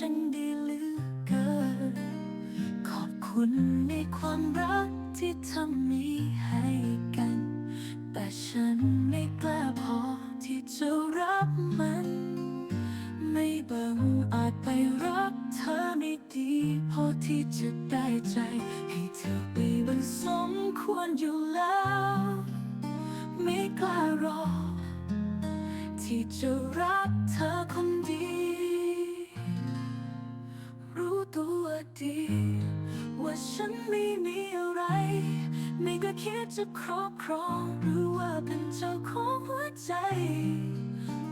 ฉันดีเหลือเกิน ขอบคุณในความรักที่ทำมีให้กัน แต่ฉันไม่กล้าพอที่จะรับมัน ไม่บังอาจไปรักเธอไม่ดีพอที่จะได้ใจ ให้เธอไปบังสมควรอยู่แล้ว ไม่กล้ารอ ที่จะรัก ฉันไม่มีอะไร ไม่ก็คิดจะครอบครองหรือว่าเป็นเจ้าของหัวใจ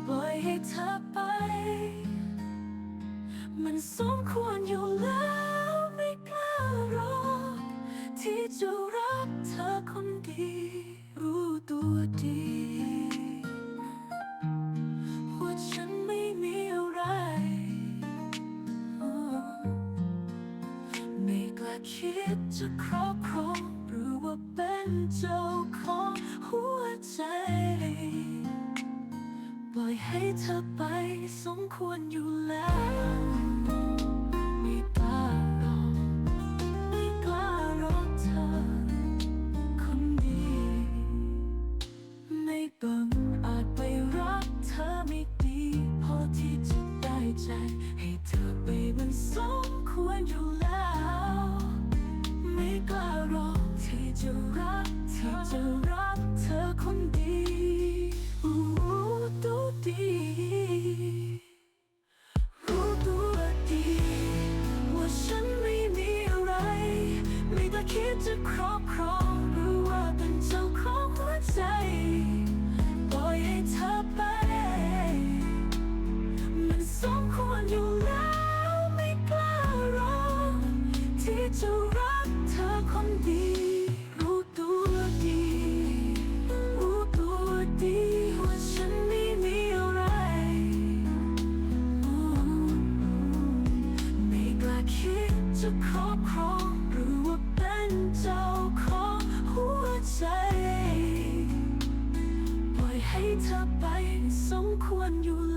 ปล่อยให้เธอไป มันสมควรอยู่แล้วไม่กล้ารอ ที่จะรักเธอคนดี รู้ตัวดี คิดจะครอบครองหรือว่าเป็นเจ้าของหัวใจ ปล่อยให้เธอไปสมควรอยู่แล้ว คิดจะครอบครองหรือว่าเป็นเจ้าของหัวใจปล่อยให้เธอไป มันสมควรอยู่แล้วไม่กล้ารอที่จะรักเธอคนดีรู้ตัวดีรู้ตัวดีว่าฉันไม่มีอะไรไม่กล้าคิดจะครอบครอง เธอไปสมควรอยู่